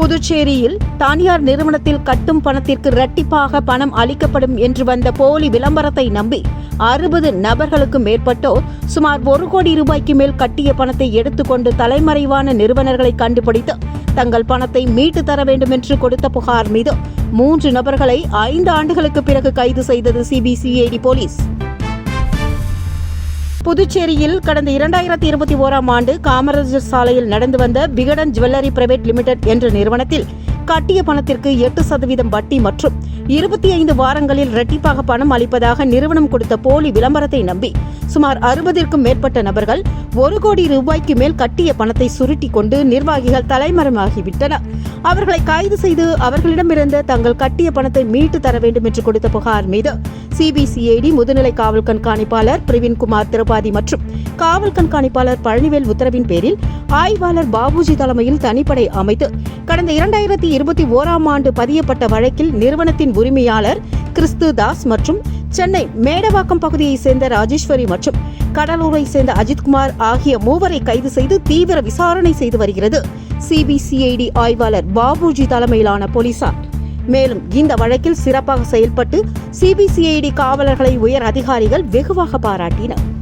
புதுச்சேரியில் தனியார் நிறுவனத்தில் கட்டும் பணத்திற்கு இரட்டிப்பாக பணம் அளிக்கப்படும் என்று வந்த போலி விளம்பரத்தை நம்பி அறுபது நபர்களுக்கு மேற்பட்டோர் சுமார் ஒரு கோடி ரூபாய்க்கு மேல் கட்டிய பணத்தை எடுத்துக்கொண்டு தலைமறைவான நிறுவனர்களை கண்டுபிடித்து தங்கள் பணத்தை மீட்டு தர வேண்டும் என்று கொடுத்த புகார் மீது மூன்று நபர்களை ஐந்து ஆண்டுகளுக்கு பிறகு கைது செய்தது சிபிசிஐடி போலீஸ். புதுச்சேரியில் கடந்த இரண்டாயிரத்தி இருபத்தி ஓராம் ஆண்டு காமராஜர் சாலையில் நடந்து வந்த விகடன் ஜுவல்லரி பிரைவேட் லிமிடெட் என்ற நிறுவனத்தில் கட்டிய பணத்திற்கு எட்டு சதவீதம் வட்டி மற்றும் இருபத்தி ஐந்து வாரங்களில் இரட்டிப்பாக பணம் அளிப்பதாக நிறுவனம் கொடுத்த போலி விளம்பரத்தை நம்பி சுமார் அறுபதிற்கும் மேற்பட்ட நபர்கள் ஒரு கோடி ரூபாய்க்கு மேல் கட்டிய பணத்தை சுருட்டி கொண்டு நிர்வாகிகள் தலைமறைமாகிவிட்டனர். அவர்களை கைது செய்து அவர்களிடமிருந்த தங்கள் கட்டிய பணத்தை மீட்டு தர வேண்டும் என்று கொடுத்த புகார் மீது சிபிசிஐடி முதுநிலை காவல் கண்காணிப்பாளர் பிரவீன்குமார் திரிபாதி மற்றும் காவல் கண்காணிப்பாளர் பழனிவேல் உத்தரவின் பேரில் ஆய்வாளர் பாபுஜி தலைமையில் தனிப்படை அமைத்து கடந்த இரண்டாயிரத்தி இருபத்தி ஓராம் ஆண்டு பதியப்பட்ட வழக்கில் நிறுவனத்தின் உரிமையாளர் கிறிஸ்து தாஸ் மற்றும் சென்னை மேடவாக்கம் பகுதியைச் சேர்ந்த ராஜேஸ்வரி மற்றும் கடலூரை சேர்ந்த அஜித்குமார் ஆகிய மூவரை கைது செய்து தீவிர விசாரணை செய்து வருகிறது. சிபிசிஐடி ஆய்வாளர் பாபுஜி தலைமையிலான போலீசார். மேலும் இந்த வழக்கில் சிறப்பாக செயல்பட்டு சிபிசிஐடி காவலர்களை உயர் அதிகாரிகள் வெகுவாக பாராட்டினர்.